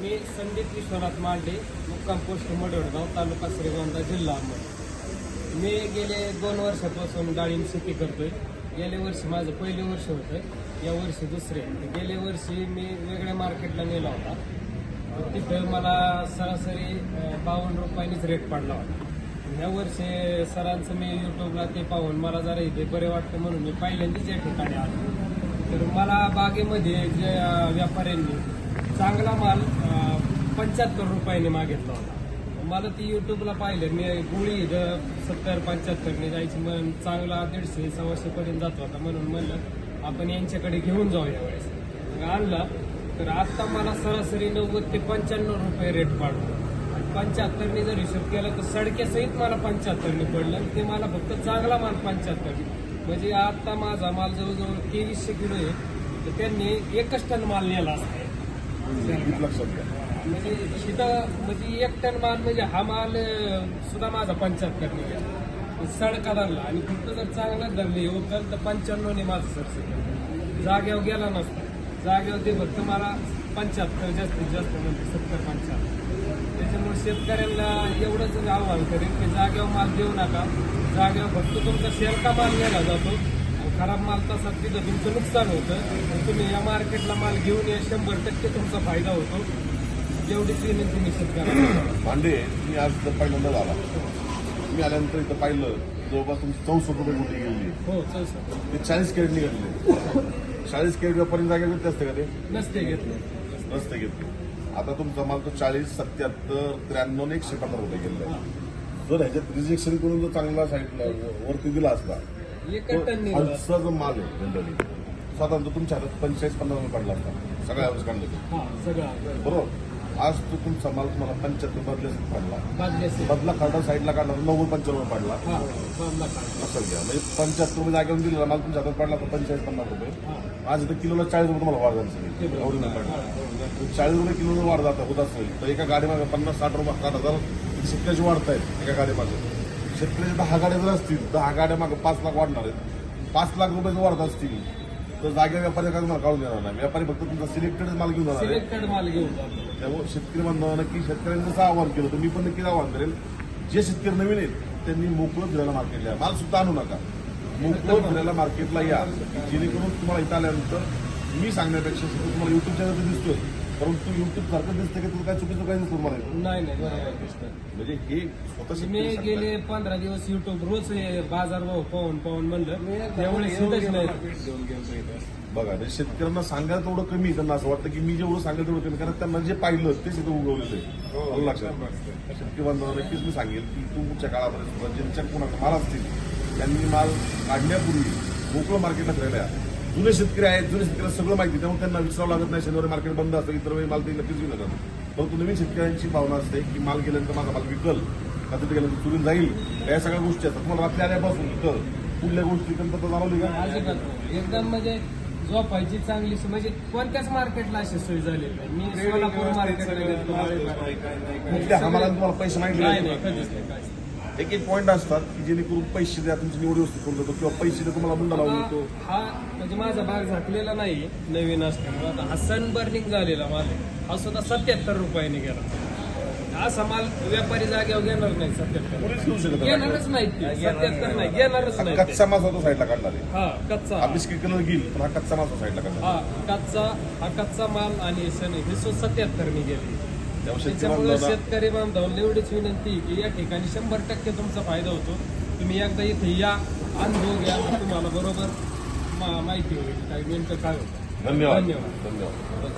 मी संदीप विश्वनाथ मांडे मुक्काम पोस्ट मडवडगाव तालुका श्रीगोंदा जिल्हा अहमद. मी गेले दोन वर्षापासून डाळिंब शेती करतोय. गेल्या वर्षी माझं पहिले वर्ष होतं या वर्षी दुसरे. गेल्या वर्षी मी वेगळ्या मार्केटला नेला होता. तिथं मला सरासरी बावन्न रुपयांनीच रेट पडला होता. ह्या वर्षी सरांचं मी युट्यूबला ते पाहून मला जरा इथे बरे वाटतं म्हणून मी पहिल्यांदाच या ठिकाणी आलो. तर मला बागेमध्ये जे व्यापाऱ्यांनी चांगला माल पंच्याहत्तर रुपयाने मागितला होता. मला ती युट्यूबला पाहिलं मी गुळी सत्तर पंच्याहत्तरने जायची म्हणून चांगला दीडशे सव्वाशेपर्यंत जात होता म्हणून म्हणलं आपण यांच्याकडे घेऊन जाऊ यावेळेस. वेळेस आणला तर आत्ता मला सरासरी नव्वद ते पंच्याण्णव रुपये रेट पाडतो पंच्याहत्तरने जर हिशोब केला तर सडक्यासहित मला पंच्याहत्तरने पडलं ते मला फक्त चांगला माल पंच्याहत्तरने. म्हणजे आत्ता माझा माल जवळजवळ तेवीसशे किलो आहे. तर त्यांनी एकच टन माल नेला असता. लक्षात घ्या म्हणजे इथं म्हणजे एक टन माल म्हणजे हा माल सुद्धा माझा पंच्याहत्तर निघाला सडका धरला आणि फक्त जर चांगला धरले होतं तर पंच्याण्णवने माझं सरसे जाग्यावर गेला नसता. जाग्यावर ते फक्त मला पंच्याहत्तर जास्तीत जास्त म्हणजे सत्तर पंच्याहत्तर. त्याच्यामुळे शेतकऱ्यांना एवढंच आव्हान करेन की जाग्यावर माल देऊ नका. जाग्यावर फक्त तुमचा शेरका माल नेला जातो? खराब माल तसा तिथं तुमचं नुकसान होतं. तुम्ही या मार्केटला माल घेऊन या शंभर टक्के तुमचा फायदा होतो. एवढीच विनंती मी शेतकऱ्यांना भांडे मी आज पहिल्यांदा झाला मी आल्यानंतर इथं पाहिलं जवळपास तुमची चौसष्ट रुपये गुंठी गेली. हो सर ते चाळीस कॅरेट निघाले. चाळीस कॅरेट व्यापारी जागा घेतले असते का ते? नसते घेतले. रस्ते घेतले. आता तुमचा माल तो चाळीस सत्याहत्तर त्र्याण्णव एकशे पंधरा रुपये गेले. जर ह्याच्यात रिजेक्शन करून जर चांगला साईडला वरती दिला असता हलसा जो माल आहे जनरली साधारणतः तुमच्या हातात पंचेचाळीस पन्नास रुपये पडला असता. सगळ्या काढले की. हा सगळा बरोबर? आज तो तुमचा माल तुम्हाला पंच्याहत्तर बदल्यासाठी पडला. बदला काढला साईडला काढला नव्वद पंच्याण्णव पडला. काढ असं घ्या. म्हणजे पंच्याहत्तर रुपये जागेवर दिलेला माल तुमच्या हातात पडला तर पंचेचाळीस पन्नास रुपये. आज इथं किलोला चाळीस रुपये तुम्हाला वाढ झाली. एवढी पडला. चाळीस रुपये किलो वाढ जात होत असेल. तर एका गाडीमागे पन्नास साठ रुपये साठ हजार शेतकऱ्याची वाढत आहेत एका गाडीमागे. शेतकऱ्याच्या दहा गाड्या जर असतील दहा गाड्या मागे पाच लाख वाढणार आहेत. पाच लाख रुपये जर वाढत असतील तर जागे व्यापारी काय तुम्हाला काढून देणार नाही. व्यापारी फक्त तुमचा सिलेक्टेड माल घेऊन जाणार आहे. सिलेक्टेड माल घेऊन जातो त्यामुळे शेतकरी बांधवांना नक्की शेतकऱ्यांनी जसं आव्हान केलं तर मी पण नक्कीच आव्हान करेल. जे शेतकरी नवीन आहेत त्यांनी मोकळं फिरायला मार्केटला या. माल सुद्धा आणू नका. मोकळं फिरायला मार्केटला या. जेणेकरून तुम्हाला इथं आल्यानंतर मी सांगण्यापेक्षा सुद्धा तुम्हाला युट्यूब चॅनल दिसतोय. परंतु युट्यूब सारखं दिसतं की? तुला काय चुकीचं काही दिसतं मला? नाही नाही बरोबर आहे कृष्ण. म्हणजे हे स्वतः मी. गेले पंधरा दिवस युट्यूब रोज हे बाजार भाव पाहून पाहून म्हणलं. नाही बघा म्हणजे शेतकऱ्यांना सांगायला तेवढं कमी आहे. त्यांना असं वाटतं की मी जेवढं सांगेल तेवढं कमी कारण त्यांना जे पाहिलं तेच इथं उगवलेलं आहे. आलं लक्षात शेतकरी बांधवांना नक्कीच मी सांगेल की तुमच्या काळामध्ये सुद्धा ज्यांच्या कोणाला माल असतील त्यांनी माल काढण्यापूर्वी मोकळं मार्केटला फिरायला या. जुने शेतकरी आहेत जुने शेतकऱ्यांना सगळं माहिती त्यामुळे त्यांना विचारावं लागत नाही शनिवारी मार्केट बंद असतं इतर वेळी माल ते नक्कीच घेऊन येतात. परंतु नवीन शेतकऱ्यांची भावना असते की माल गेल्यानंतर माझा माल विकल का तिथे गेल्यानंतर चुरून जाईल? या सगळ्या गोष्टी असतात. तुम्हाला रात्री आल्यापासून तर पुढल्या गोष्टी कल्पना जाणवली का. एकदम म्हणजे झोपायची चांगली म्हणजे कोणत्याच मार्केटला अशी सोय झालेली नाही. मी सोलापूर मार्केटला गेलो, कुठल्या हमाला तुम्हाला पैसे मागितले नाही. एक एक पॉईंट असतात की जेणेकरून पैसे द्या तुमची निवड व्यवस्थित करून देतो किंवा पैसे द्या तुम्हाला मुंडा लावून देतो. हा म्हणजे माझा भाग झाकलेला नाही नवीन असल्यामुळे. आता हा सन बर्निंग झालेला माल आहे. हा सुद्धा सत्याहत्तर रुपयाने गेला. असा माल व्यापारी जागेवर घेणार नाही सत्याहत्तर. कोणीच घेऊ शकत नाही. घेणारच नाही ते. सत्याहत्तर नाही घेणारच हा नाही ते. कच्चा माल होता साईडला काढला रे हा कच्चा. हा बिस्किट कलर घेईल पण हा कच्चा माल साईडला काढला हा कच्चा हा कच्चा माल आणि सन हे सुद्धा सत्याहत्तर ने गेले. त्याच्यामुळे शेतकरी बांधवांना एवढीच विनंती की या ठिकाणी शंभर टक्के तुमचा फायदा होतो. तुम्ही एकदा इथे या अनुभव घ्या तुम्हाला बरोबर माहिती होईल. काय नेमकं काय होतं. धन्यवाद. धन्यवाद. धन्यवाद.